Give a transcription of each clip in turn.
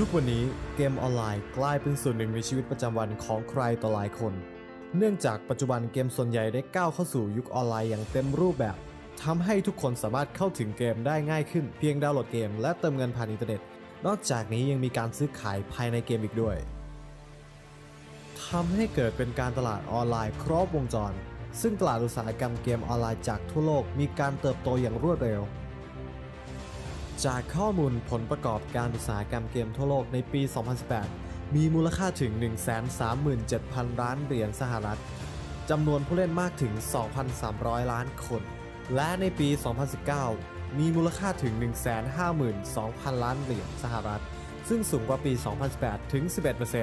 ทุกวันนี้เกมออนไลน์กลายเป็นส่วนหนึ่งในชีวิตประจำวันของใครต่อหลายคน เนื่องจากปัจจุบันเกมส่วนใหญ่ได้ก้าวเข้าสู่ยุคออนไลน์อย่างเต็มรูปแบบทำให้ทุกคนสามารถเข้าถึงเกมได้ง่ายขึ้น เพียงดาวน์โหลดเกมและเติมเงินผ่านอินเทอร์เน็ต นอกจากนี้ยังมีการซื้อขายภายในเกมอีกด้วยทำให้เกิดเป็นการตลาดออนไลน์ครอบวงจร ซึ่งตลาดอุตสาหกรรมเกมออนไลน์จากทั่วโลกมีการเติบโตอย่างรวดเร็ว จากข้อมูลผลประกอบการอุตสาหกรรมเกมทั่วโลกในปี 2018 มีมูลค่าถึง 137,000 ล้านเหรียญสหรัฐ จำนวนผู้เล่นมากถึง 2,300 ล้านคน และในปี 2019 มีมูลค่าถึง 152,000 ล้านเหรียญสหรัฐ ซึ่งสูงกว่าปี 2018 ถึง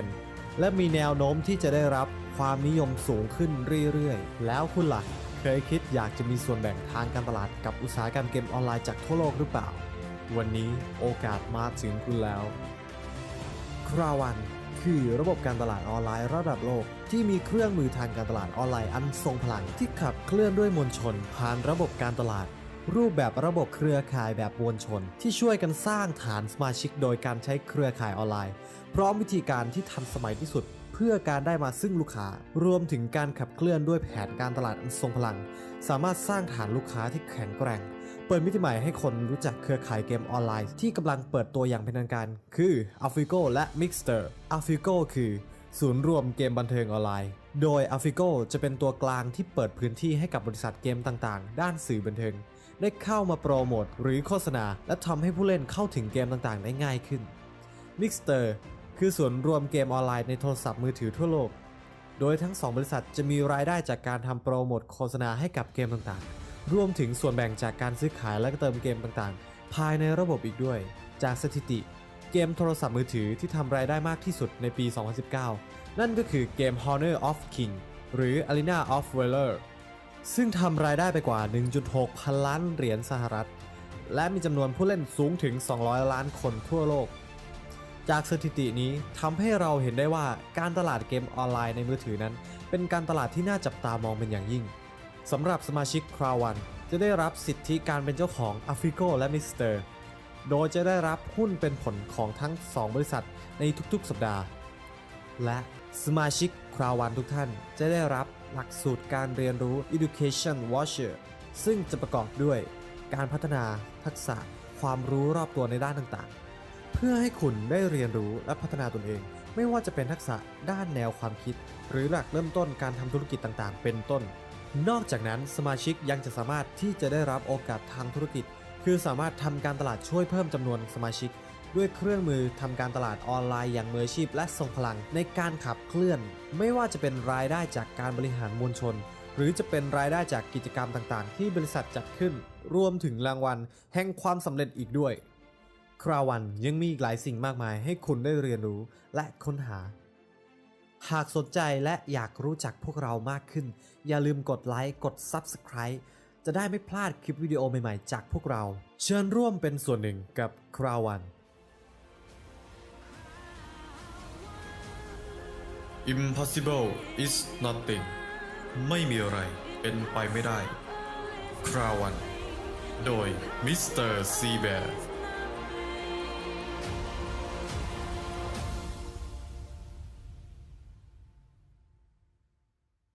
11%และมีแนวโน้มที่จะได้รับความนิยมสูงขึ้นเรื่อยๆ แล้วคุณล่ะเคยคิดอยากจะมีส่วนแบ่งทางการตลาดกับอุตสาหกรรมเกมออนไลน์จากทั่วโลกหรือเปล่า วันนี้โอกาสมาถึงคุณแล้ว คราวันคือระบบการตลาดออนไลน์ระดับโลก ที่มีเครื่องมือทางการตลาดออนไลน์อันทรงพลังที่ขับเคลื่อนด้วยมวลชน ผ่านระบบการตลาด รูปแบบระบบเครือข่ายแบบมวลชน ที่ช่วยกันสร้างฐานสมาชิกโดยการใช้เครือข่ายออนไลน์ พร้อมวิธีการที่ทันสมัยที่สุด เพื่อการได้มาซึ่งลูกค้า รวมถึงการขับเคลื่อนด้วยแผนการตลาดอันทรงพลัง สามารถสร้างฐานลูกค้าที่แข็งแกร่ง เปิดมิติใหม่ให้คนรู้จักเครือข่ายเกมออนไลน์ ที่กำลังเปิดตัวอย่างเป็นทางการ คือ a l p h i g o และ Mixter a l p h i g o คือศูนย์รวมเกมบันเทิงออนไลน์ โดย a l p h i g o จะเป็นตัวกลางที่เปิดพื้นที่ให้กับบริษัทเกมต่างๆ ด้านสื่อบันเทิง ได้เข้ามาโปรโมทหรือโฆษณา และทำให้ผู้เล่นเข้าถึงเกมต่างๆ ได้ง่ายขึ้น Mixter คือศูนย์รวมเกมออนไลน์ในโทรศัพท์มือถือทั่วโลก โดยทั้ง 2 บริษัทจะมีรายได้จากการทำโปรโมทโฆษณาให้กับเกมต่างๆ รวมถึงส่วนแบ่งจากการซื้อขายและเติมเกมต่างๆ ภายในระบบอีกด้วย จากสถิติ เกมโทรศัพท์มือถือที่ทำรายได้มากที่สุดในปี 2019 นั่นก็คือเกม Honor of King หรือ Arena of Valor ซึ่งทำรายได้ไปกว่า 1.6 พันล้านเหรียญสหรัฐ และมีจำนวนผู้เล่นสูงถึง 200 ล้านคนทั่วโลก จากสถิตินี้ทำให้เราเห็นได้ว่าการตลาดเกมออนไลน์ในมือถือนั้น เป็นการตลาดที่น่าจับตามองเป็นอย่างยิ่ง สำหรับสมาชิกคราวันจะได้รับสิทธิการเป็นเจ้าของ a f r i c o และ Mixter โดยจะได้รับหุ้นเป็นผลของทั้ง 2 บริษัทในทุกๆ สัปดาห์ และสมาชิกคราวันทุกท่านจะได้รับหลักสูตรการเรียนรู้ Education Watcher ซึ่งจะประกอบด้วยการพัฒนาทักษะความรู้รอบตัวในด้านต่างๆ เพื่อให้คุณได้เรียนรู้และพัฒนาตนเอง ไม่ว่าจะเป็นทักษะด้านแนวความคิด หรือหลักเริ่มต้นการทำธุรกิจต่างๆ เป็นต้น นอกจากนั้นสมาชิกยังจะสามารถที่จะได้รับโอกาสทางธุรกิจ คือสามารถทำการตลาดช่วยเพิ่มจำนวนสมาชิก ด้วยเครื่องมือทำการตลาดออนไลน์อย่างมืออาชีพและทรงพลังในการขับเคลื่อน ไม่ว่าจะเป็นรายได้จากการบริหารมวลชน หรือจะเป็นรายได้จากกิจกรรมต่างๆ ที่บริษัทจัดขึ้น รวมถึงรางวัล แห่งความสำเร็จอีกด้วย คราวันยังมีอีกหลายสิ่งมากมายให้คุณได้เรียนรู้และค้นหา หากสนใจและอยากรู้จักพวกเรามากขึ้น อย่าลืมกดไลค์กด Subscribe จะได้ไม่พลาดคลิปวิดีโอใหม่ๆ จากพวกเรา เชิญร่วมเป็นส่วนหนึ่งกับคราวัน Impossible is nothing ไม่มีอะไรเป็นไปไม่ได้ คราวัน โดยมิสเตอร์ซีแบร์